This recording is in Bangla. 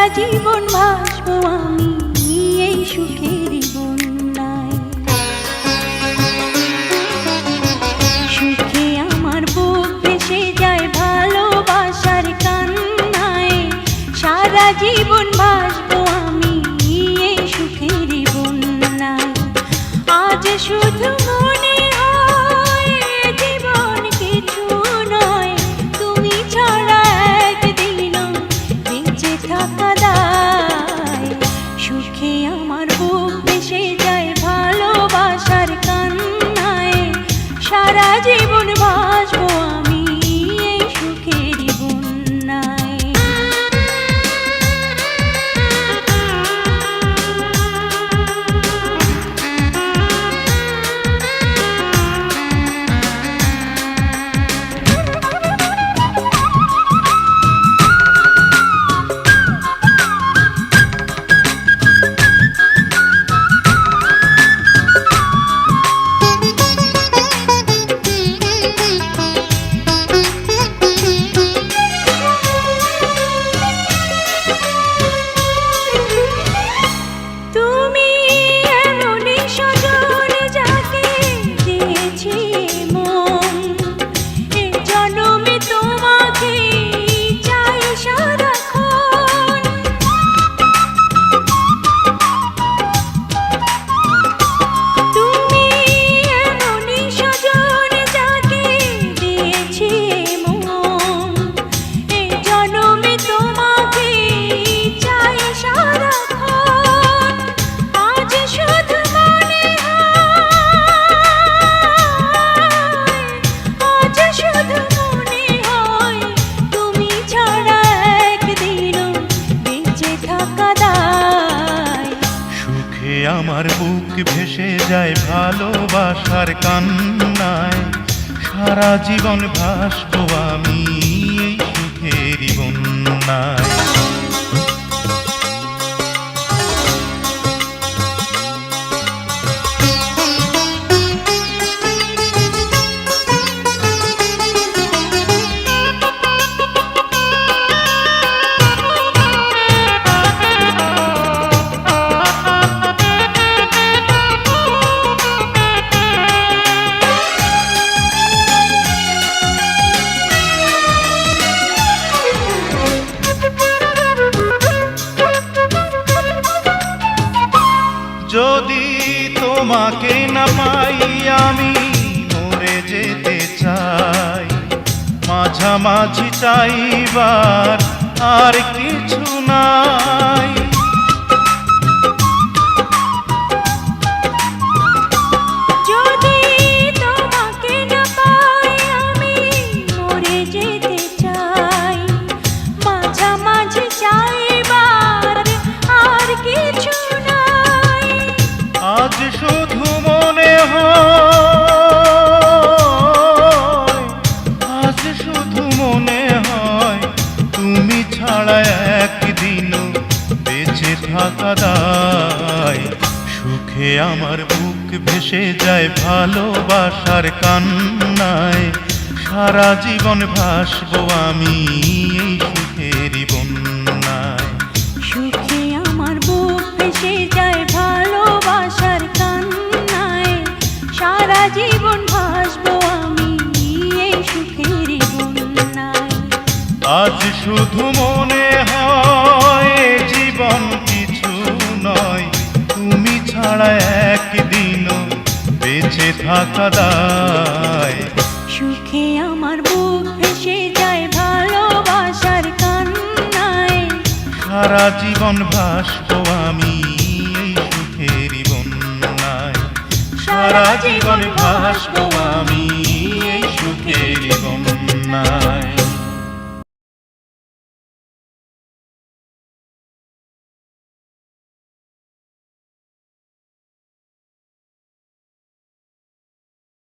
সারা জীবন ভাসবো আমি, এই সুখের বন্যায়। সুখে আমার বুক ভেসে যায় ভালোবাসার কান্নায়। সারা জীবন ভাসবো আমি, এই সুখের বন্যায়। আজ শুধু মনে জীবন কিছু নয়। তুমি ছাড়া একদিনও বেঁচে থাকা আমার বুক ভেসে যায় ভালোবাসার কান্নায়। সারা জীবন ভাসবো আমি এই সুখেরই বন্যায়। মাঝামাঝি চাইবার আর কিছু নাই শুধু মনে হয়, তুমি ছাড়া একদিনও বেঁচে থাকা দায়। সুখে আমার বুক ভেসে যায় ভালোবাসার কান্নায়। সারা জীবন ভাসবো আমি এই আজ শুধু মনে হয় জীবন কিছু নয়। তুমি ছাড়া একদিনও বেঁচে থাকা দায়। সুখে আমার বুক ভেসে যায় ভালোবাসার কান্নায়। সারা জীবন ভাসবো আমি এই সুখেরই বন্যায়। সারা জীবন ভাসবো আমি এই সুখেরই বন্যায়।